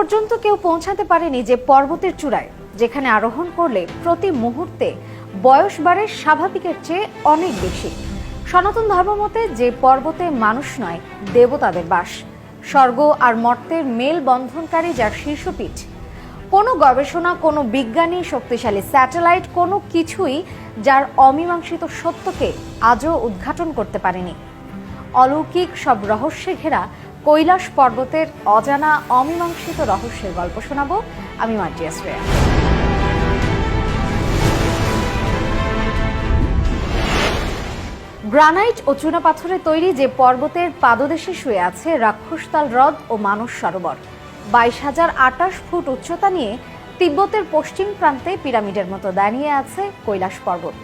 পর্যন্ত কেউ পৌঁছাতে পারেনি যে পর্বতের চূড়ায়, যেখানে আরোহণ করলে প্রতি মুহূর্তে বয়স বাড়ে স্বাভাবিকের চেয়ে অনেক বেশি। সনাতন ধর্মমতে যে পর্বতে মানুষ নয়, দেবতাদের বাস। স্বর্গ আর মর্তের মেল বন্ধনকারী যার শীর্ষপীঠ। কোনো গবেষণা, কোনো বিজ্ঞানী, শক্তিশালী স্যাটেলাইট, কোনো কিছুই যার অমীমাংসিত সত্যকে আজও উদ্ঘাটন করতে পারেনি। অলৌকিক সব রহস্যে ঘেরা কৈলাস পর্বতের অজানা অমীমাংসিত রহস্যের গল্প শোনাবো। আমি মার্জিয়া শ্রেয়া। গ্রানাইট ও চুনাপাথরে তৈরি যে পর্বতের পাদদেশে শুয়ে আছে রাক্ষসতাল হ্রদ ও মানস সরোবর। বাইশ হাজার আটাশ ফুট উচ্চতা নিয়ে তিব্বতের পশ্চিম প্রান্তে পিরামিডের মতো দাঁড়িয়ে আছে কৈলাস পর্বত।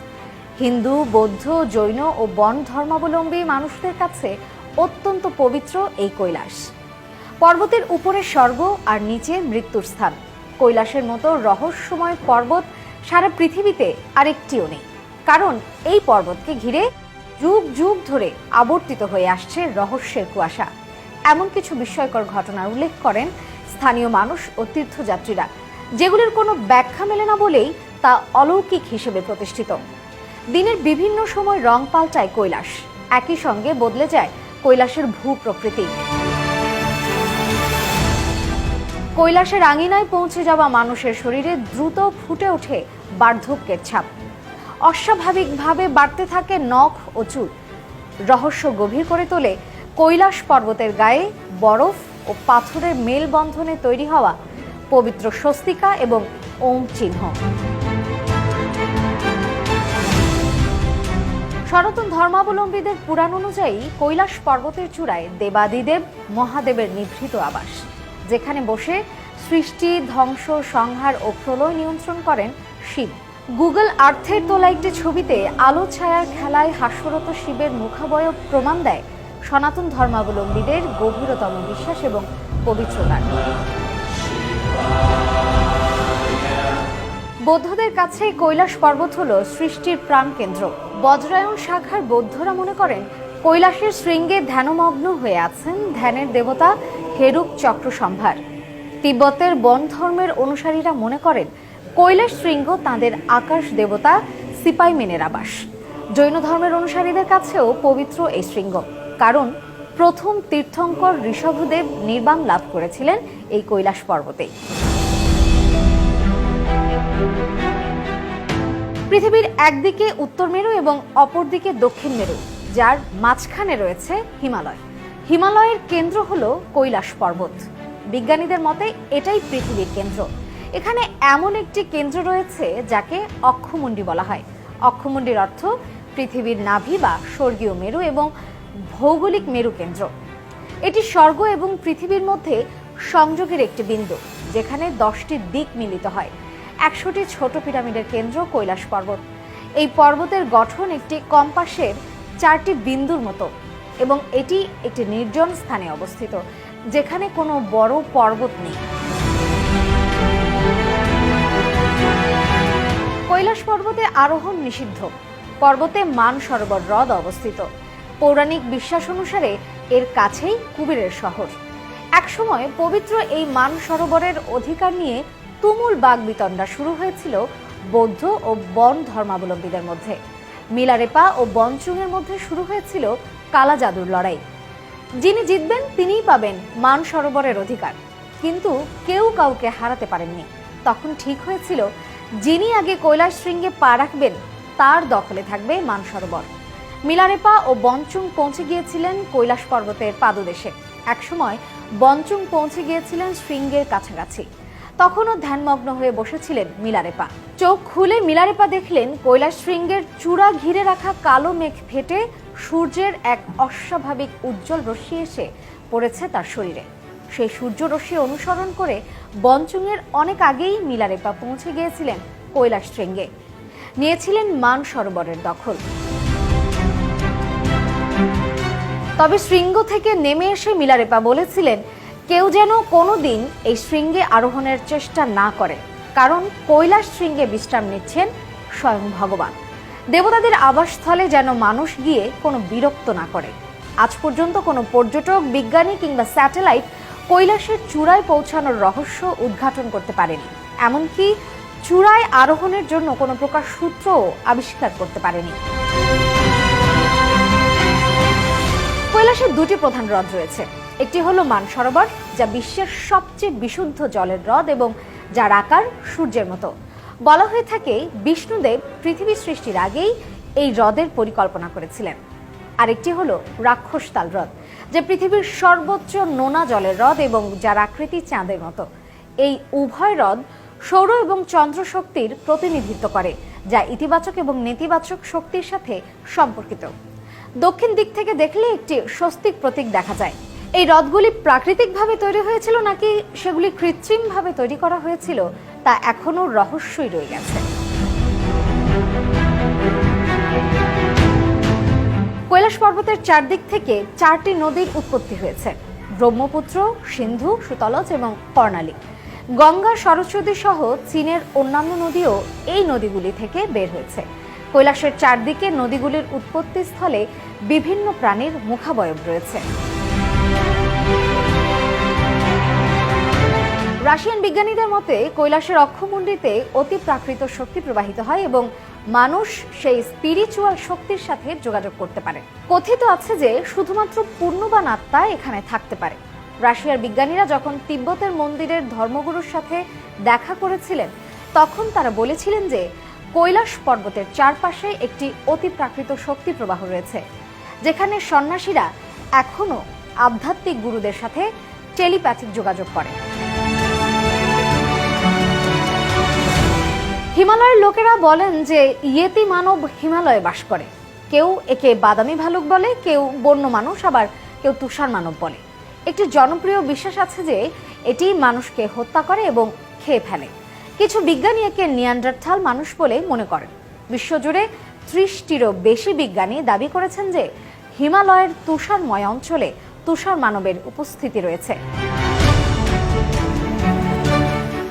হিন্দু, বৌদ্ধ, জৈন ও বন ধর্মাবলম্বী মানুষদের কাছে অত্যন্ত পবিত্র এই কৈলাস। পর্বতের উপরে স্বর্গ আর নিচে মৃত্যুর স্থান। কৈলাসের মতো রহস্যময় পর্বত সারা পৃথিবীতে আরেকটিও নেই। কারণ এই পর্বতকে ঘিরে যুগ যুগ ধরে আবর্তিত হয়ে আসছে রহস্যের কুয়াশা। এমন কিছু বিস্ময়কর ঘটনার উল্লেখ করেন স্থানীয় মানুষ ও তীর্থযাত্রীরা, যেগুলির কোনো ব্যাখ্যা মেলে না বলেই তা অলৌকিক হিসেবে প্রতিষ্ঠিত। দিনের বিভিন্ন সময় রং পাল্টায় কৈলাস। একই সঙ্গে বদলে যায় কৈলাসের ভূ প্রকৃতি। কৈলাসের আঙিনায় পৌঁছে যাওয়া মানুষের শরীরে দ্রুত ফুটে ওঠে বার্ধক্যের ছাপ। অস্বাভাবিকভাবে বাড়তে থাকে নখ ও চুল। রহস্য গভীর করে তোলে কৈলাস পর্বতের গায়ে বরফ ও পাথরের মেলবন্ধনে তৈরি হওয়া পবিত্র স্বস্তিকা এবং ওম চিহ্ন। সনাতন ধর্মাবলম্বীদের পুরাণ অনুযায়ী কৈলাস পর্বতের চূড়ায় দেবাদিদেব মহাদেবের নিভৃত আবাস, যেখানে বসে সৃষ্টি, ধ্বংস, সংহার ও প্রলয় নিয়ন্ত্রণ করেন শিব। গুগল আর্থের তোলা একটি ছবিতে আলো ছায়ার খেলায় হাস্যরত শিবের মুখাবয়ব প্রমাণ দেয় সনাতন ধর্মাবলম্বীদের গভীরতম বিশ্বাস এবং পবিত্রতার বৌদ্ধদের কাছে কৈলাস পর্বত হল সৃষ্টির প্রাণকেন্দ্র। বজ্রায়ণ শাখার বৌদ্ধরা মনে করেন, কৈলাসের শৃঙ্গে ধ্যানমগ্ন হয়ে আছেন ধ্যানের দেবতা হেরুক চক্র সম্ভার তিব্বতের বন ধর্মের অনুসারীরা মনে করেন, কৈলাস শৃঙ্গ তাঁদের আকাশ দেবতা সিপাই মেনের আবাস। জৈন ধর্মের অনুসারীদের কাছেও পবিত্র এই শৃঙ্গ। কারণ প্রথম তীর্থঙ্কর ঋষভদেব নির্বাণ লাভ করেছিলেন এই কৈলাস পর্বতেই। পৃথিবীর একদিকে উত্তর মেরু এবং অপরদিকে দক্ষিণ মেরু, যার মাঝখানে রয়েছে হিমালয়। হিমালয়ের কেন্দ্র হল কৈলাস পর্বত। বিজ্ঞানীদের মতে এটাই পৃথিবীর কেন্দ্র। এখানে এমন একটি কেন্দ্র রয়েছে যাকে অক্ষমুণ্ডি বলা হয়। অক্ষমুণ্ডির অর্থ পৃথিবীর নাভি বা স্বর্গীয় মেরু এবং ভৌগোলিক মেরু কেন্দ্র। এটি স্বর্গ এবং পৃথিবীর মধ্যে সংযোগের একটি বিন্দু, যেখানে দশটি দিক মিলিত হয়। একশোটি ছোট পিরামিডের কেন্দ্র কৈলাস পর্বত। এই পর্বতের গঠন একটি কম্পাসের চারটি বিন্দুর মতো এবং এটি একটি নির্জন স্থানে অবস্থিত, যেখানে কোনো বড় পর্বত নেই। কৈলাস পর্বতে আরোহণ নিষিদ্ধ। পর্বতে মান সরোবর হ্রদ অবস্থিত। পৌরাণিক বিশ্বাস অনুসারে এর কাছেই কুবেরের শহর। একসময় পবিত্র এই মান সরোবরের অধিকার নিয়ে তুমুল বাগবিতণ্ডা শুরু হয়েছিল বৌদ্ধ ও বন ধর্মাবলম্বীদের মধ্যে। মিলারেপা ও বনচুংয়ের মধ্যে শুরু হয়েছিল কালা জাদুর লড়াই। যিনি জিতবেন, তিনিই পাবেন মান সরোবরের অধিকার। কিন্তু কেউ কাউকে হারাতে পারেননি। তখন ঠিক হয়েছিল, যিনি আগে কৈলাস শৃঙ্গে পা রাখবেন, তার দখলে থাকবে মান সরোবর। মিলারেপা ও বনচুং পৌঁছে গিয়েছিলেন কৈলাস পর্বতের পাদদেশে। একসময় বনচুং পৌঁছে গিয়েছিলেন শৃঙ্গের কাছাকাছি। তখনও ধ্যানমগ্ন হয়ে বসেছিলেন মিলারেপা। চোখ খুলে মিলারেপা দেখলেন কৈলাস শৃঙ্গের চূড়া ঘিরে রাখা কালো মেঘ ফেটে সূর্যের এক অস্বাভাবিক উজ্জ্বল রশ্মি এসে পড়েছে তার শরীরে। সেই সূর্য রশ্মি অনুসরণ করে বনচুংয়ের অনেক আগেই মিলারেপা পৌঁছে গিয়েছিলেন কৈলাস শৃঙ্গে। নিয়েছিলেন মান সরোবরের দখল। তবে শৃঙ্গ থেকে নেমে এসে মিলারেপা বলেছিলেন কেউ যেন কোনো দিন এই শৃঙ্গে আরোহণের চেষ্টা না করে, কারণ কৈলাস শৃঙ্গে বিশ্রাম নিচ্ছেন স্বয়ং ভগবান। দেবতাদের আবাসস্থলে যেন মানুষ গিয়ে কোনো বিরক্ত না করে। আজ পর্যন্ত কোনো পর্যটক, বিজ্ঞানী কিংবা স্যাটেলাইট কৈলাসের চূড়ায় পৌঁছানোর রহস্য উদ্ঘাটন করতে পারেনি। এমনকি চূড়ায় আরোহণের জন্য কোনো প্রকার সূত্রও আবিষ্কার করতে পারেনি। কৈলাসের দুটি প্রধান হ্রদ রয়েছে। একটি হলো মানসরোবর যা বিশ্বের সবচেয়ে বিশুদ্ধ জলের হ্রদ এবং যার আকার সূর্যের মতো। বলা হয়ে থাকে, বিষ্ণুদেব পৃথিবী সৃষ্টির আগেই এই হ্রদের পরিকল্পনা করেছিলেন। আরেকটি হলো রাক্ষসতাল হ্রদ, যে পৃথিবীর সর্বোচ্চ নোনা জলের হ্রদ এবং যার আকৃতি চাঁদের মতো। এই উভয় হ্রদ সৌর এবং চন্দ্র শক্তির প্রতিনিধিত্ব করে, যা ইতিবাচক এবং নেতিবাচক শক্তির সাথে সম্পর্কিত। দক্ষিণ দিক থেকে দেখলে একটি স্বস্তিক প্রতীক দেখা যায়। এই হ্রদগুলি প্রাকৃতিকভাবে তৈরি হয়েছিল নাকি সেগুলি কৃত্রিমভাবে তৈরি করা হয়েছিল তা এখনও রহস্যই রয়ে গেছে। কৈলাস পর্বতের চারদিক থেকে চারটি নদীর উৎপত্তি হয়েছে। ব্রহ্মপুত্র, সিন্ধু, সুতলজ এবং কর্ণালী। গঙ্গা, সরস্বতী সহ চীনের অন্যান্য নদীও এই নদীগুলি থেকে বের হয়েছে। কৈলাসের চারদিকে নদীগুলির উৎপত্তি স্থলে বিভিন্ন প্রাণীর মুখাবয়ব রয়েছে। রাশিয়ান বিজ্ঞানীদের মতে, কৈলাসের অক্ষমুণ্ডিতে অতি প্রাকৃত শক্তি প্রবাহিত হয় এবং মানুষ সেই স্পিরিচুয়াল শক্তির সাথে যোগাযোগ করতে পারে। কথিত আছে যে, শুধুমাত্র পূর্ণবান আত্মা এখানে থাকতে পারে। রাশিয়ার বিজ্ঞানীরা যখন তিব্বতের মন্দিরের ধর্মগুরুর সাথে দেখা করেছিলেন, তখন তারা বলেছিলেন যে, কৈলাস পর্বতের চারপাশে একটি অতি প্রাকৃত শক্তি প্রবাহ রয়েছে, যেখানে সন্ন্যাসীরা এখনও আধ্যাত্মিক গুরুদের সাথে টেলিপ্যাথিক যোগাযোগ করে। হিমালয়ের লোকেরা বলেন যে ইয়েতি মানব হিমালয়ে বাস করে। কেউ একে বাদামি ভালুক বলে, কেউ বন্য মানুষ, আবার কেউ তুষার মানব বলে। একটি জনপ্রিয় বিশ্বাস আছে যে এটি মানুষকে হত্যা করে এবং খেয়ে ফেলে। কিছু বিজ্ঞানী একে নিয়ান্ডারথাল মানুষ বলে মনে করেন। বিশ্বজুড়ে ত্রিশটিরও বেশি বিজ্ঞানী দাবি করেছেন যে হিমালয়ের তুষারময় অঞ্চলে তুষার মানবের উপস্থিতি রয়েছে।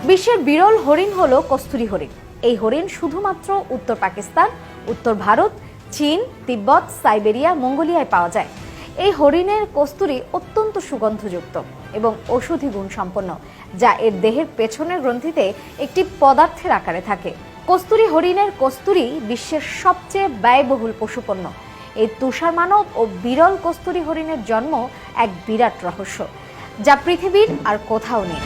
বিশ্বের বিরল হরিণ হল কস্তুরী হরিণ। এই হরিণ শুধুমাত্র উত্তর পাকিস্তান, উত্তর ভারত, চীন, তিব্বত, সাইবেরিয়া, মঙ্গোলিয়ায় পাওয়া যায়। এই হরিণের কস্তুরী অত্যন্ত সুগন্ধযুক্ত এবং ঔষধি গুণ সম্পন্ন যা এর দেহের পেছনের গ্রন্থিতে একটি পদার্থের আকারে থাকে। কস্তুরী হরিণের কস্তুরী বিশ্বের সবচেয়ে ব্যয়বহুল পশুপণ্য। এই তুষার মানব ও বিরল কস্তুরী হরিণের জন্ম এক বিরাট রহস্য, যা পৃথিবীর আর কোথাও নেই।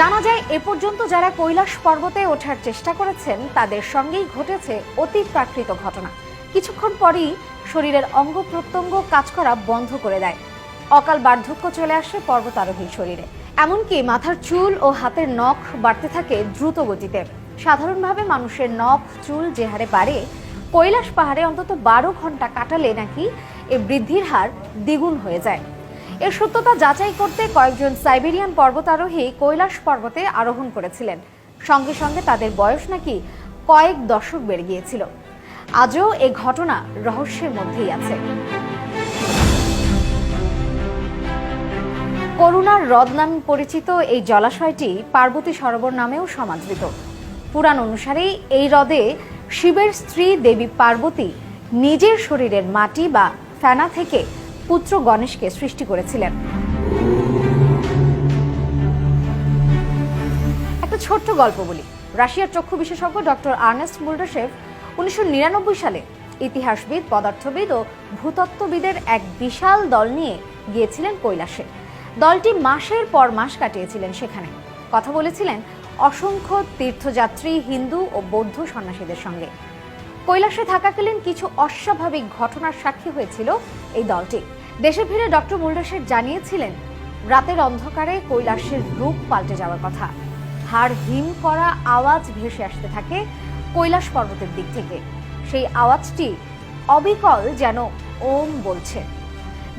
জানা যায়, এ পর্যন্ত যারা কৈলাস পর্বতে ওঠার চেষ্টা করেছেন, তাদের সঙ্গেই ঘটেছে অতি প্রাকৃত ঘটনা। কিছুক্ষণ পরেই শরীরের অঙ্গ প্রত্যঙ্গ কাজ করা বন্ধ করে দেয়। অকাল বার্ধক্য চলে আসে পর্বতারোহীর শরীরে। এমনকি মাথার চুল ও হাতের নখ বাড়তে থাকে দ্রুত গতিতে সাধারণভাবে মানুষের নখ, চুল যে হারে বাড়ে, কৈলাস পাহাড়ে অন্তত বারো ঘণ্টা কাটালে নাকি এ বৃদ্ধির হার দ্বিগুণ হয়ে যায়। এর সত্যতা যাচাই করতে কয়েকজন সাইবেরিয়ান পর্বতারোহী কৈলাস পর্বতে আরোহণ করেছিলেন। সঙ্গে সঙ্গে তাদের বয়স নাকি কয়েক দশক বেড়ে গিয়েছিল। আজও এ ঘটনা রহস্যের মধ্যেই আছে। করুণার হ্রদ নামে পরিচিত এই জলাশয়টি পার্বতী সরোবর নামেও সমাদৃত। পুরাণ অনুসারে এই হ্রদে শিবের স্ত্রী দেবী পার্বতী নিজের শরীরের মাটি বা ফেনা থেকে পুত্র গণেশকে সৃষ্টি করেছিলেন। একটা ছোট্ট গল্প বলি। রাশিয়ার চক্ষু বিশেষজ্ঞ ডক্টর আর্নেস্ট মুল্ডাশেভ উনিশশো নিরানব্বই সালে ইতিহাসবিদ, পদার্থবিদ ও ভূতত্ত্ববিদের এক বিশাল দল নিয়ে গিয়েছিলেন কৈলাসে। দলটি মাসের পর মাস কাটিয়েছিলেন সেখানে। কথা বলেছিলেন অসংখ্য তীর্থযাত্রী, হিন্দু ও বৌদ্ধ সন্ন্যাসীদের সঙ্গে। কৈলাসে থাকাকালীন কিছু অস্বাভাবিক ঘটনার সাক্ষী হয়েছিল এই দলটি। দেশে ফিরে ডক্টর মুল্ডাশের জানিয়েছিলেন, রাতের অন্ধকারে কৈলাসের রূপ পাল্টে যাওয়ার কথা। হাড় হিম করা আওয়াজ ভেসে আসতে থাকে কৈলাস পর্বতের দিক থেকে। সেই আওয়াজটি অবিকল যেন ওম বলছে,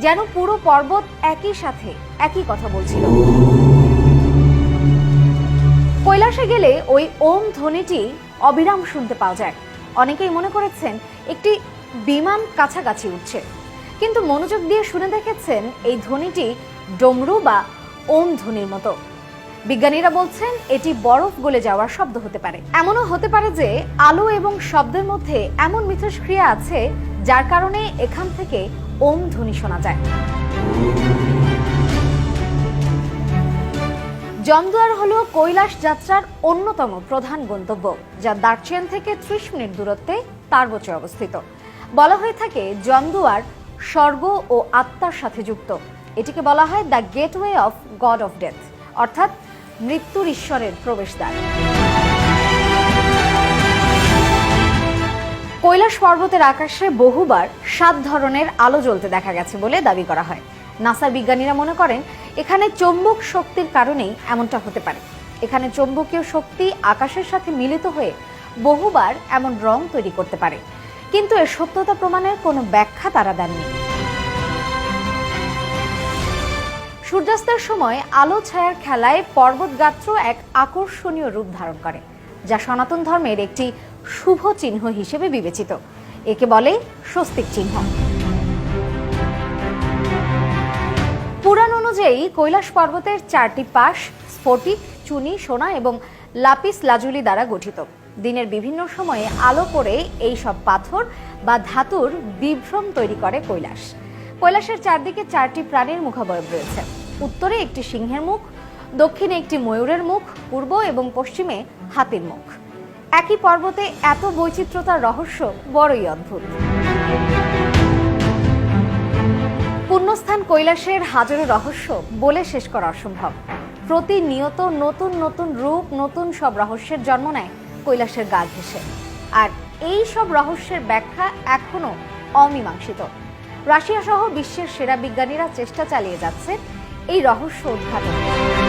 যেন পুরো পর্বত একই সাথে একই কথা বলছিল। কৈলাসে গেলে ওই ওম ধ্বনিটি অবিরাম শুনতে পাওয়া যায়। অনেকেই মনে করেছেন, একটি বিমান কাছাকাছি উঠছে। কিন্তু মনোযোগ দিয়ে শুনে দেখেছেন এই ধ্বনিটি ডমরু বা ওম ধ্বনির মতো। বিজ্ঞানীরা বলছেন এটি বরফ গলে যাওয়ার শব্দ হতে পারে। এমনও হতে পারে যে আলো এবং শব্দের মধ্যে এমন মিথস্ক্রিয়া আছে যার কারণে এখান থেকে ওম ধ্বনি শোনা যায়। জমদুয়ার হল কৈলাস যাত্রার অন্যতম প্রধান গন্তব্য, যা দার্চিয়ান থেকে ত্রিশ মিনিট দূরত্বে তারবচে অবস্থিত। বলা হয়ে থাকে জমদুয়ার স্বর্গ ও আত্মার সাথে যুক্ত। এটিকে বলা হয় the gateway of god of death অর্থাৎ মৃত্যুর ঈশ্বরের প্রবেশদ্বার। কৈলাস পর্বতের আকাশে বহুবার সাত ধরনের আলো জ্বলতে দেখা গেছে বলে দাবি করা হয়। নাসার বিজ্ঞানীরা মনে করেন, এখানে চৌম্বক শক্তির কারণেই এমনটা হতে পারে। এখানে চৌম্বকীয় শক্তি আকাশের সাথে মিলিত হয়ে বহুবার এমন রং তৈরি করতে পারে। কিন্তু এর সত্যতা প্রমাণের কোনো ব্যাখ্যা তারা দেননি। সূর্যাস্তের সময় আলো ছায়ার খেলায় পর্বতগাত্র এক আকর্ষণীয় রূপ ধারণ করে, যা সনাতন ধর্মের একটি শুভ চিহ্ন হিসেবে বিবেচিত। একে বলে স্বস্তিক চিহ্ন। পুরাণ অনুযায়ী কৈলাস পর্বতের চারটি পাশ স্ফটিক, চুনি, সোনা এবং লাপিস লাজুলি দ্বারা গঠিত। দিনের বিভিন্ন সময়ে আলো করে এই সব পাথর বা ধাতুর বিভ্রম তৈরি করে কৈলাস। কৈলাসের চারদিকে চারটি প্রাণীর মুখাবয়ব রয়েছে। উত্তরে একটি সিংহের মুখ, দক্ষিণে একটি ময়ূরের মুখ, পূর্ব এবং পশ্চিমে হাতির মুখ। একই পর্বতে এত বৈচিত্র্যতার রহস্য বড়ই অদ্ভুত। পুণ্যস্থান কৈলাসের হাজারো রহস্য বলে শেষ করা অসম্ভব। প্রতিনিয়ত নতুন নতুন রূপ, নতুন সব রহস্যের জন্ম নেয় কৈলাসের গা ঘেঁষে। আর এই সব রহস্যের ব্যাখ্যা এখনও অমীমাংসিত। রাশিয়া সহ বিশ্বের সেরা বিজ্ঞানীরা চেষ্টা চালিয়ে যাচ্ছে এই রহস্য উদ্ঘাটন।